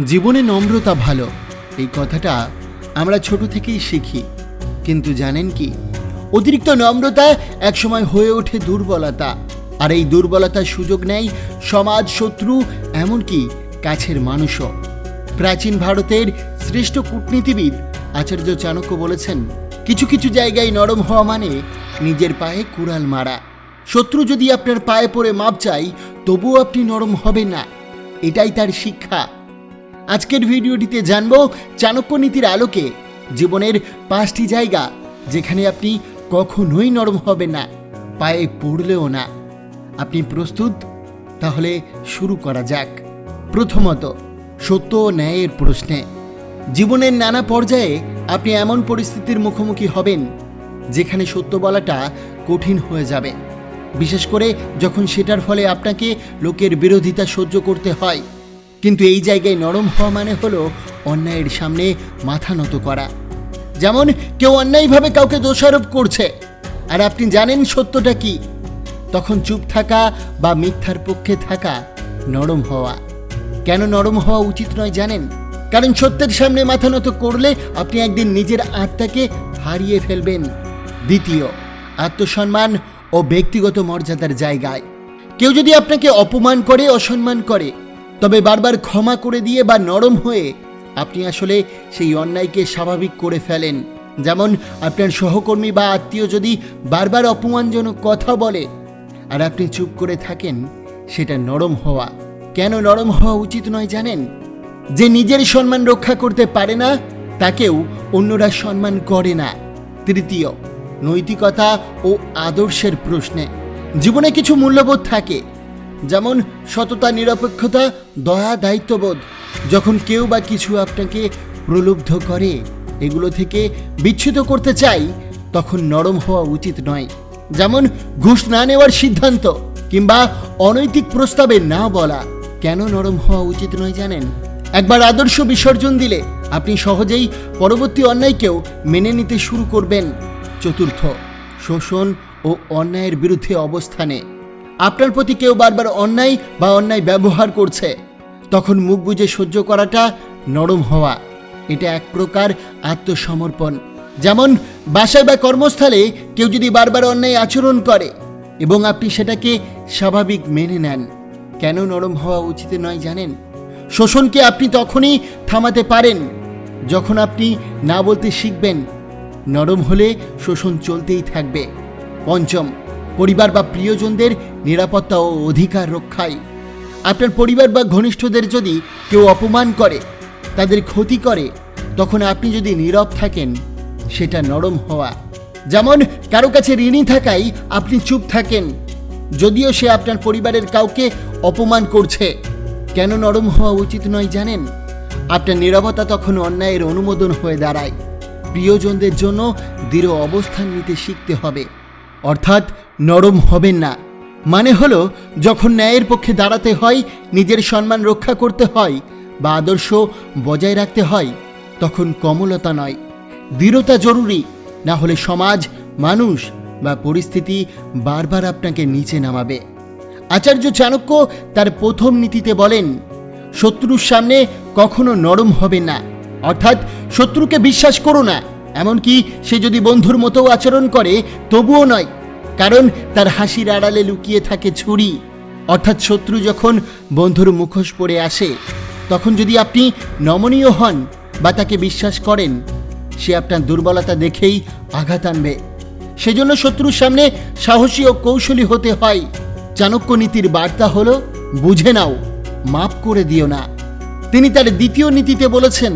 জীবনে নম্রতা ভালো, এই কথাটা আমরা ছোট থেকেই শিখি। কিন্তু জানেন কি? অতিরিক্ত নম্রতা একসময় হয়ে ওঠে দুর্বলতা। আর এই দুর্বলতার সুযোগ নেয় সমাজ শত্রু এমনকি কাছের মানুষও। প্রাচীন ভারতের শ্রেষ্ঠ কূটনীতিবিদ আচার্য চাণক্য বলেছেন, কিছু কিছু জায়গায় নরম হওয়া মানে নিজের পায়ে কুড়াল মারা। শত্রু যদি আপনার পায়ে পড়ে মাপ চাই তবুও আপনি নরম হবে না। এটাই তার শিক্ষা। আজকের ভিডিওটিতে জানব চাণক্য নীতির আলোকে জীবনের পাঁচটি জায়গা যেখানে আপনি কখনোই নরম হবেন না, পায়ে পড়লেও না। আপনি প্রস্তুত? তাহলে শুরু করা যাক। প্রথমত, সত্য ন্যায়ের প্রশ্নে। জীবনের নানা পর্যায়ে আপনি এমন পরিস্থিতির মুখোমুখি হবেন, যেখানে সত্য বলাটা কঠিন হয়ে যাবে। বিশেষ করে যখন সেটার ফলে আপনাকে লোকের বিরোধিতা সহ্য করতে হয়। কিন্তু এই জায়গায় নরম হওয়া মানে হলো অন্যায়ের সামনে মাথা নত করা। যেমন কেউ অন্যায়ভাবে কাউকে দোষারোপ করছে, আর আপনি জানেন সত্যটা কি? তখন চুপ থাকা বা মিথ্যার পক্ষে থাকা নরম হওয়া। কেন নরম হওয়া উচিত নয় জানেন? কারণ সত্যের সামনে মাথা নত করলে আপনি একদিন নিজের আত্মাকে হারিয়ে ফেলবেন। দ্বিতীয়, আত্মসম্মান ও ব্যক্তিগত মর্যাদার জায়গায়। কেউ যদি আপনাকে অপমান করে, অসম্মান করে তবে বারবার ক্ষমা করে দিয়ে বা নরম হয়ে আপনি আসলে সেই অন্যায়কে স্বাভাবিক করে ফেলেন। যেমন আপনার সহকর্মী বা আত্মীয় যদি বারবার অপমানজনক কথা বলে আর আপনি চুপ করে থাকেন, সেটা নরম হওয়া। কেন নরম হওয়া উচিত নয় জানেন? যে নিজের সম্মান রক্ষা করতে পারে না, তাকেও অন্যরা সম্মান করে না। তৃতীয়, নৈতিকতা ও আদর্শের প্রশ্নে। জীবনে কিছু মূল্যবোধ থাকে যেমন সততা, নিরপেক্ষতা, দয়া, দায়িত্ববোধ। যখন কেউ বা কিছু আপনাকে প্রলুব্ধ করে, এগুলো থেকে বিচ্ছুত করতে চাই, তখন নরম হওয়া উচিত নয়। যেমন ঘুষ না নেওয়ার সিদ্ধান্ত, কিংবা অনৈতিক প্রস্তাবে না বলা, কেন নরম হওয়া উচিত নয় জানেন? একবার আদর্শ বিসর্জন দিলে, আপনি সহজেই পরবর্তী অন্যায়কেও মেনে নিতে শুরু করবেন। চতুর্থ, শোষণ ও অন্যায়ের বিরুদ্ধে অবস্থানে। আপনার প্রতি কেউ বারবার অন্যায় বা অন্যায় ব্যবহার করছে, তখন মুখ বুজে সহ্য করাটা নরম হওয়া। এটা এক প্রকার আত্মসমর্পণ। যেমন, বাসায় বা কর্মস্থলে কেউ যদি বারবার অন্যায় আচরণ করে এবং আপনি সেটাকে স্বাভাবিক মেনে নেন, কেন নরম হওয়া উচিত নয় জানেন? শোষণকে আপনি তখনই থামাতে পারেন, যখন আপনি না বলতে শিখবেন, নরম হলে শোষণ চলতেই থাকবে। পঞ্চম পরিবার বা প্রিয়জনদের নিরাপত্তা ও অধিকার রক্ষায়। আপনার পরিবার বা ঘনিষ্ঠদের যদি কেউ অপমান করে, তাদের ক্ষতি করে, তখন আপনি যদি নীরব থাকেন, সেটা নরম হওয়া। যেমন কারও কাছে ঋণী থাকাই আপনি চুপ থাকেন, যদিও সে আপনার পরিবারের কাউকে অপমান করছে। কেন নরম হওয়া উচিত নয় জানেন? আপনার নীরবতা তখন অন্যায়ের অনুমোদন হয়ে দাঁড়ায়। প্রিয়জনদের জন্য দৃঢ় অবস্থান নিতে শিখতে হবে। অর্থাৎ নরম হবেন না। মানে হলো, যখন ন্যায়ের পক্ষে দাঁড়াতে হয়, নিজের সম্মান রক্ষা করতে হয় বা আদর্শ বজায় রাখতে হয়, তখন কমলতা নয়। দৃঢ়তা জরুরি, না হলে সমাজ, মানুষ বা পরিস্থিতি বারবার আপনাকে নিচে নামাবে। আচার্য চাণক্য তার প্রথম নীতিতে বলেন, শত্রুর সামনে কখনো নরম হবে না। অর্থাৎ শত্রুকে বিশ্বাস করো না। এমনকি সে যদি বন্ধুর মতো আচরণ করে, তবুও নয়, কারণ তার হাসির আড়ালে লুকিয়ে থাকে ছুরি অর্থাৎ শত্রু যখন বন্ধুর মুখোশ পরে আসে, তখন যদি আপনি নমনীয় হন বা তাকে বিশ্বাস করেন, সে আপনার দুর্বলতা দেখেই আঘাত আনবে। সেজন্য শত্রুর সামনে সাহসী ও কৌশলী হতে হয়। চাণক্য নীতির বার্তা হলো, বুঝে নাও মাপ করে দিও না। তিনি তার দ্বিতীয় নীতিতে বলেছেন,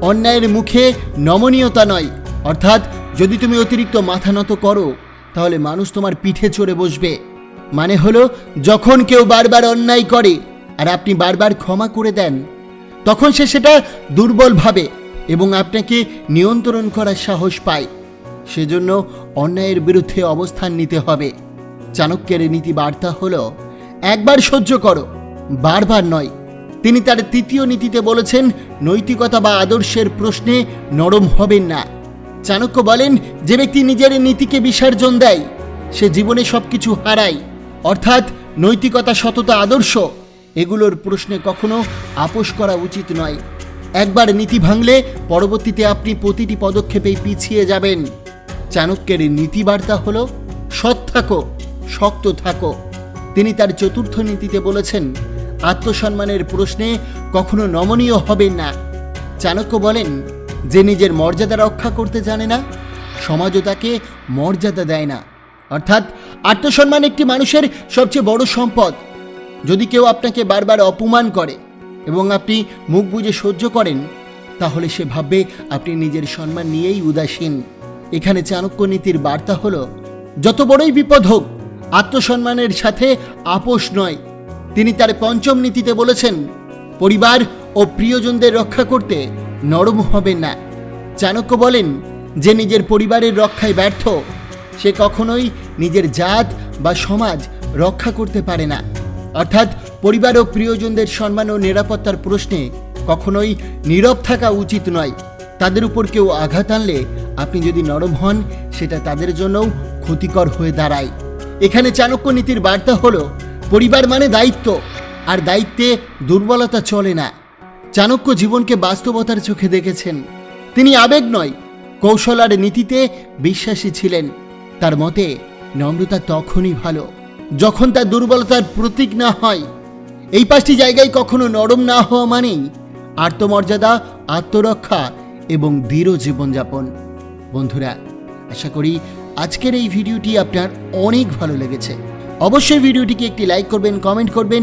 অন্যায়ের মুখে নমনীয়তা নয় অর্থাৎ, যদি তুমি অতিরিক্ত মাথা নত করো, তাহলে মানুষ তোমার পিঠে চড়ে বসবে। মানে হলো, যখন কেউ বারবার অন্যায় করে, আর আপনি বারবার ক্ষমা করে দেন, তখন সে সেটা দুর্বল ভাবে এবং আপনাকে নিয়ন্ত্রণ করার সাহস পায়। সেজন্য অন্যায়ের বিরুদ্ধে অবস্থান নিতে হবে। চাণক্যের নীতি বার্তা হলো, একবার সহ্য করো, বারবার নয়। তিনি তার তৃতীয় নীতিতে বলেছেন, নৈতিকতা বা আদর্শের প্রশ্নে নরম হবেন না। চাণক্য বলেন, যে ব্যক্তি নিজের নীতিকে বিসর্জন দেয়, সে জীবনে সব কিছু হারায়। অর্থাৎ নৈতিকতা সততা আদর্শ, এগুলোর প্রশ্নে কখনো আপোষ করা উচিত নয়। একবার নীতি ভাঙলে পরবর্তীতে আপনি প্রতিটি পদক্ষেপেই পিছিয়ে যাবেন। চাণক্যের নীতিবার্তা হল, সৎ থাকো, শক্ত থাকো। তিনি তার চতুর্থ নীতিতে বলেছেন, আত্মসম্মানের প্রশ্নে কখনো নমনীয় হবেন না। চাণক্য বলেন যে নিজের মর্যাদা রক্ষা করতে জানে না, সমাজও তাকে মর্যাদা দেয় না। অর্থাৎ আত্মসম্মান একটি মানুষের সবচেয়ে বড় সম্পদ। যদি কেউ আপনাকে বারবার অপমান করে এবং আপনি মুখ বুজে সহ্য করেন, তাহলে সে ভাববে আপনি নিজের সম্মান নিয়েই উদাসীন। এখানে চাণক্য নীতির বার্তা হলো, যত বড়ই বিপদ হোক, আত্মসম্মানের সাথে আপোষ নয়। তিনি তার পঞ্চম নীতিতে বলেছেন, পরিবার ও প্রিয়জনদের রক্ষা করতে নরম হবেন না। চাণক্য বলেন, যে নিজের পরিবারের রক্ষায় ব্যর্থ, সে কখনোই নিজের জাত বা সমাজ রক্ষা করতে পারে না। অর্থাৎ পরিবার ও প্রিয়জনদের সম্মান ও নিরাপত্তার প্রশ্নে কখনোই নীরব থাকা উচিত নয়। তাদের উপর কেউ আঘাত আনলে আপনি যদি নরম হন, সেটা তাদের জন্যও ক্ষতিকর হয়ে দাঁড়ায়। এখানে চাণক্য নীতির বার্তা হলো, পরিবার মানে দায়িত্ব, আর দায়িত্বে দুর্বলতা চলে না। চাণক্য জীবনকে বাস্তবতার চোখে দেখেছেন। তিনি আবেগ নয়, কৌশল আর নীতিতে বিশ্বাসী ছিলেন। তার মতে, নম্রতা তখনই ভালো, যখন তার দুর্বলতার প্রতীক না হয়। এই পাঁচটি জায়গায় কখনো নরম না হওয়া মানেই আত্মমর্যাদা, আত্মরক্ষা এবং দৃঢ় জীবনযাপন। বন্ধুরা, আশা করি আজকের এই ভিডিওটি আপনার অনেক ভালো লেগেছে। অবশ্যই ভিডিওটিকে একটি লাইক করবেন, কমেন্ট করবেন